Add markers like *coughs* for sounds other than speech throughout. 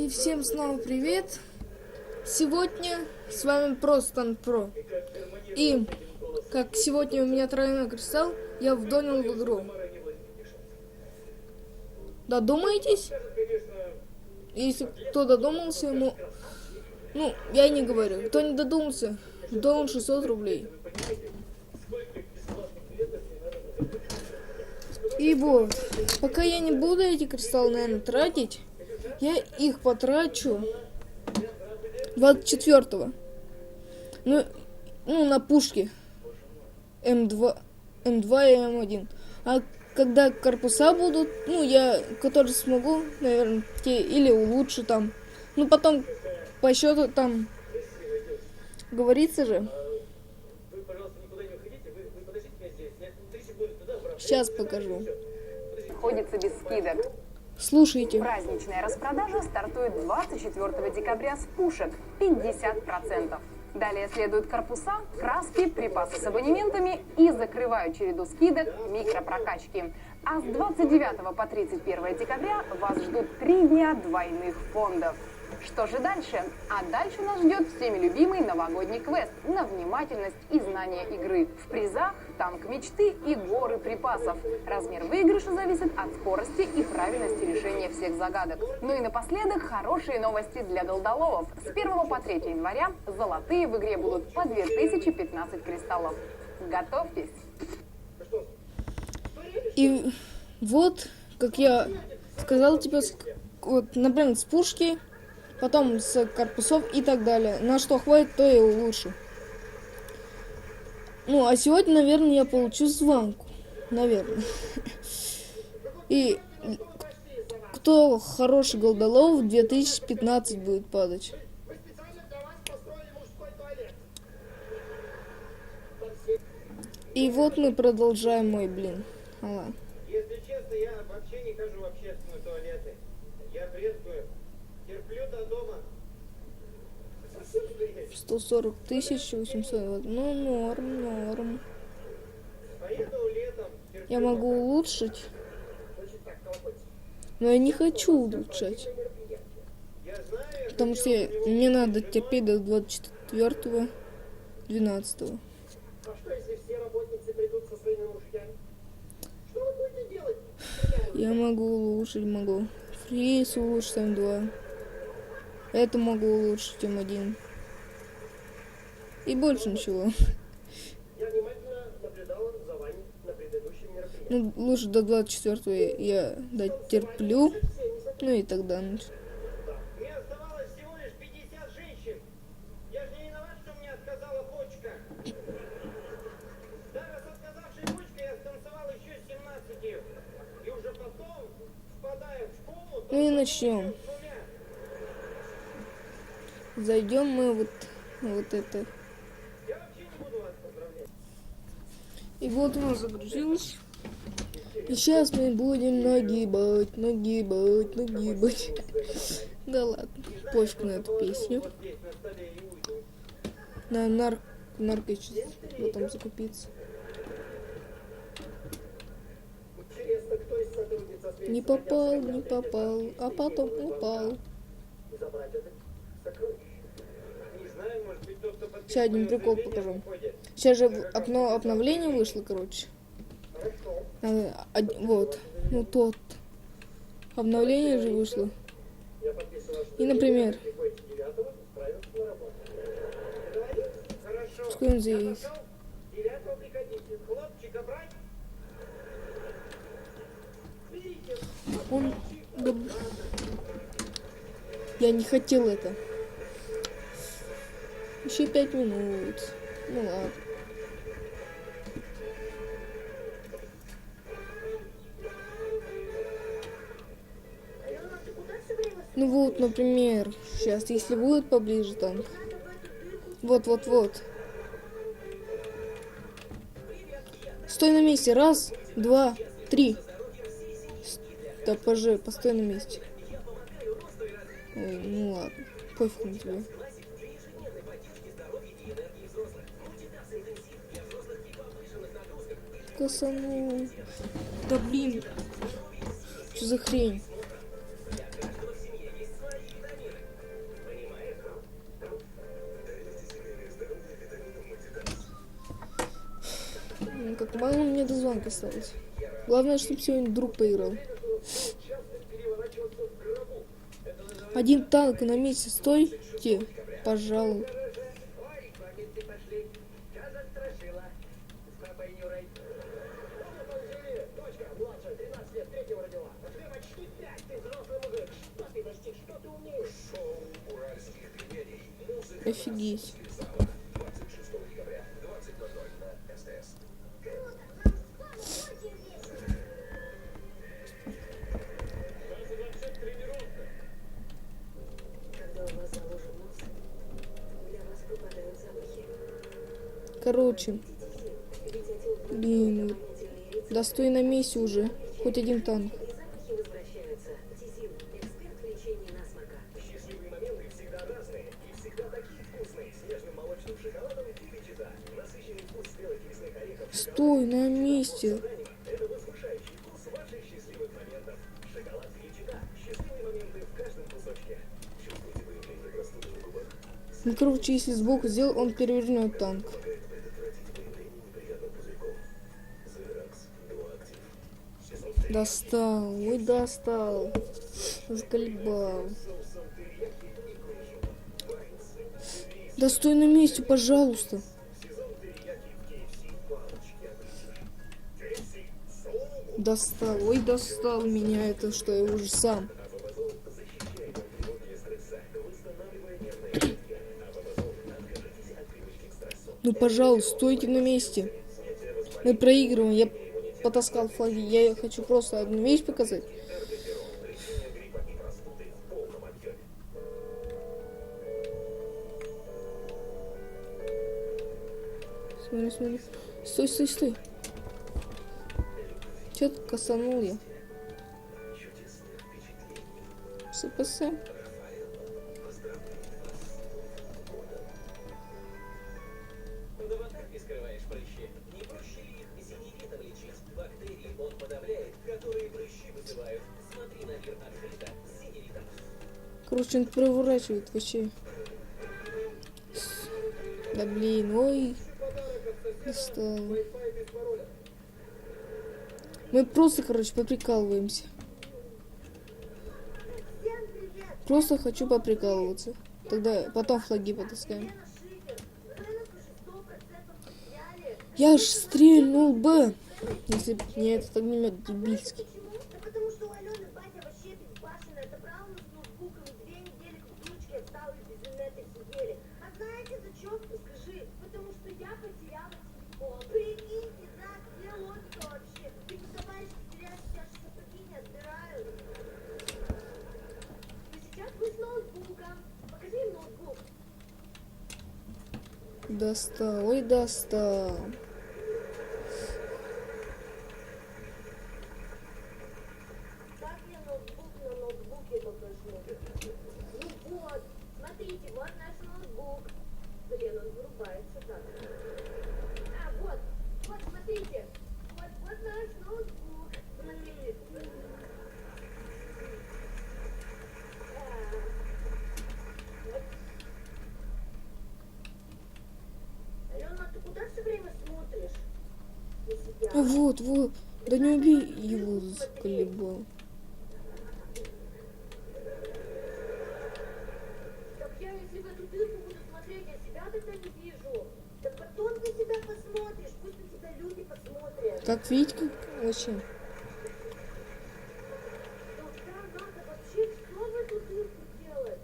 И всем снова привет! Сегодня с вами Простан Про. И как сегодня у меня тройной кристалл, я вдонил в игру. Додумаетесь? Если кто додумался, ему... Ну, я не говорю. Кто не додумался, вдонил 600 рублей. И вот, пока я не буду эти кристаллы, наверное, тратить, я их потрачу 24-го. Ну, ну, на пушки. М2, М2 и М1. А когда корпуса будут, ну, я, которые смогу, наверное, те или улучшу там. Ну, потом по счету там говорится же. Сейчас покажу. Обходится без скидок. Слушайте. Праздничная распродажа стартует 24 декабря с пушек 50%. Далее следуют корпуса, краски, припасы с абонементами и закрывают череду скидок микропрокачки. А с 29 по 31 декабря вас ждут три дня двойных фондов. Что же дальше? А дальше нас ждет всеми любимый новогодний квест на внимательность и знание игры. В призах танк мечты и горы припасов. Размер выигрыша зависит от скорости и правильности решения всех загадок. Ну и напоследок хорошие новости для голдоловов. С 1 по 3 января золотые в игре будут по 2015 кристаллов. Готовьтесь! И вот, как я сказал тебе, вот, например, с пушки, потом с корпусов и так далее. На что хватит, то я улучшу. Ну, а сегодня, наверное, я получу звонку. Наверное. И кто хороший голдолов, 2015 будет падать. И вот мы продолжаем мой блин. Ала. Если честно, я вообще не хожу в общественные туалеты. Я брезгую. 140 тысяч 800. Ну, норм, норм. Я могу улучшить. Но я не хочу улучшать. Потому что мне надо терпеть до 24 12 А что, если все работницы придут со своими мужьями? Что вы будете делать? Я могу улучшить, могу. Фриз улучшить М2. Это могу улучшить М1. И больше ничего. Ну, лучше до 24 я дотерплю. Ну и тогда нач- Мне оставалось всего лишь 50 женщин. Я же не виноват, что мне отказала почка. Даже с отказавшей почкой я станцевал еще с 17. И уже потом, впадая в школу, Ну и начнем. Зайдем мы вот, вот это. И вот у нас загрузилось. И сейчас мы будем нагибать, нагибать, нагибать. *laughs* Да ладно, пофиг на эту песню. На нар... нарко потом закупиться. Не попал, не попал, а потом упал. Сейчас один прикол покажу. Сейчас же обно- обновление вышло, короче. Хорошо. А, од- вот, ну тот. Обновление же вышло. И, например, приходите 9 справимся на работу. Договорились? Хорошо. Пускай он? Берите. он... Я не хотел это. Еще пять минут. Ну ладно. Ну вот, например, сейчас, если будет поближе танк. Вот, вот, вот. Стой на месте. Раз, два, три. Да пожи, постой на месте. Ой, ну ладно. Пофиг на тебя. пацаны. Ну, да блин. Что за хрень? Как мало мне до звонка осталось. Главное, чтобы сегодня друг поиграл. Один танк на месте стойте, пожалуй. Запахи. Короче, блин, на месте уже. Хоть один танк. Простуды на губах. Ну, короче, если сбоку сделал, он перевернет танк. Достал, ой, достал. Заколебал. Да стой месте, пожалуйста. Достал, ой, достал меня это, что я уже сам. *coughs* Ну, пожалуйста, стойте на месте. Мы проигрываем. Я потаскал флаги. Я хочу просто одну вещь показать. Смотри, смотри. Стой, стой, стой. Че-то косанул я. СПС. Короче, он проворачивает вообще. Да блин, ой. Достал. Мы просто, короче, поприкалываемся. Просто хочу поприкалываться. Тогда потом флаги потаскаем. Я ж стрельнул бы, если б не этот огнемет дебильский. Почему? Да потому что у Алены батя вообще безбашенная. Добрала нас с ноутбуком и две недели как дурочки отсталые без инета сидели. А знаете зачем? Скажи. Потому что я потеряла телефон. Прикиньте, да, где логика вообще? Ты товарищ теряешь, сейчас сапоги не отбирают. Ну сейчас вы с ноутбуком. Покажи им ноутбук. Достал, ой, достал. Как я ноутбук на ноутбуке покажу? Ну вот, смотрите, вот наш ноутбук. Блин, он вырубается так. А, вот, вот, смотрите. Вот, вот наш ноутбук. Смотрите. А, вот. Алена, ты куда все время смотришь? На себя? А вот, вот. Да не убей его, заколебал. Так я, если в эту дырку буду смотреть, я себя тогда не вижу. Так потом на себя посмотришь, пусть на тебя люди посмотрят. Так, видите, как вообще? Тогда надо вообще все в эту дырку делать.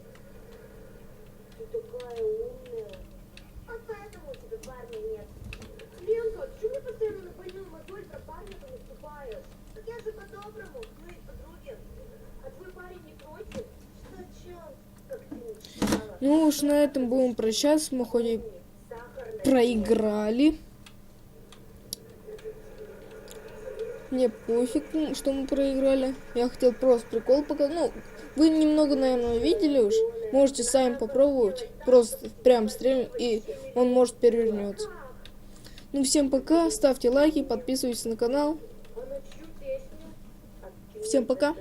Ты такая умная. Вот поэтому у тебя парня нет. Ленка, почему мне постоянно на больную мозоль про парня-то наступаешь? Так я же по-доброму, мы подруги. А твой парень не против? Зачем? Как ты мечтала. Ну уж на этом будем прощаться. Мы хоть и проиграли. Мне пофиг, что мы проиграли. Я хотел просто прикол показать. Ну, вы немного, наверное, видели уж. Можете сами попробовать. Просто прям стрельнуть, и он может перевернется. Ну, всем пока. Ставьте лайки, подписывайтесь на канал. Всем пока.